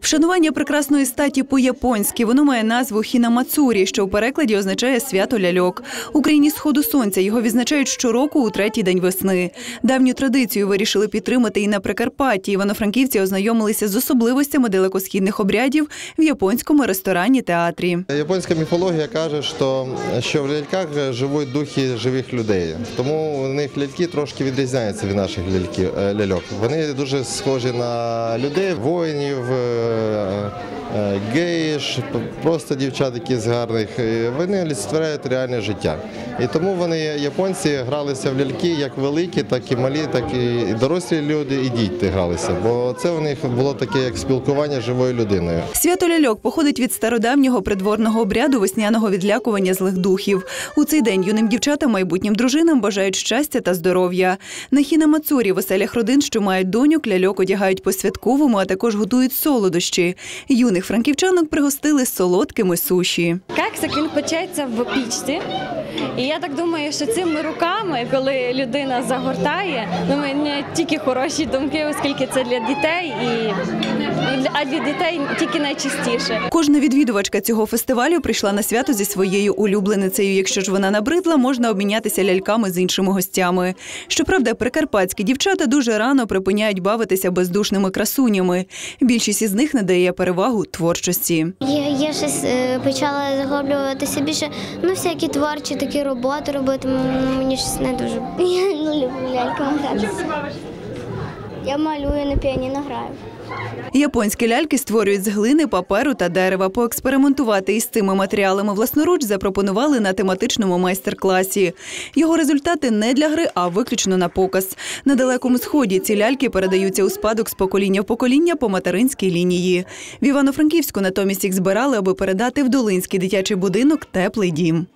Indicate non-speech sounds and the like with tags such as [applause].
Вшанування прекрасної статі по-японськи воно має назву Хінамацурі, що в перекладі означає свято ляльок. У країні сходу сонця його відзначають щороку у третій день весни. Давню традицію вирішили підтримати і на Прикарпатті. Івано-франківці ознайомилися з особливостями далекосхідних обрядів в японському ресторані театрі. Японська міфологія каже, що, в ляльках живуть духи живих людей. Тому у них ляльки трошки відрізняються від наших ляльків, е, ляльок. Вони дуже схожі на людей, воїнів, е, е, просто дівчат, які з гарних. Е, Вони олицетворяють реальне життя. І тому вони, японці, гралися в ляльки як великі, так і малі, так і дорослі люди, і діти гралися. Бо це у них було таке як спілкування з живою людиною. Свято ляльок походить від стародавнього придворного обряду весняного відлякування злих духів. У цей день юним дівчатам, майбутнім дружинам бажають щастя та здоров'я. На хінамацурі в оселях родин, що мають доньок, ляльок одягають по святковому, а також готують солодощі. Юних франківчанок пригостили солодкими суші. Кексик він печеться в пічці. І я так думаю, що цими руками, коли людина загортає, думаю, не тільки хороші думки, оскільки це для дітей, і а для дітей тільки найчастіше. Кожна відвідувачка цього фестивалю прийшла на свято зі своєю улюбленицею. Якщо ж вона набридла, можна обмінятися ляльками з іншими гостями. Щоправда, прикарпатські дівчата дуже рано припиняють бавитися бездушними красунями. Більшість із них надає перевагу творчості. Я, я щось е, почала захоплюватися більше, ну всякі творчі такі роботи робити. Мені щось не дуже. [laughs] Я не люблю ляльками гратися. Я малюю на піаніно граю. Японські ляльки створюють з глини, паперу та дерева. Поекспериментувати із цими матеріалами власноруч запропонували на тематичному майстер-класі. Його результати не для гри, а виключно на показ. На далекому сході ці ляльки передаються у спадок з покоління в покоління по материнській лінії. В Івано-Франківську натомість їх збирали, аби передати в Долинський дитячий будинок теплий дім.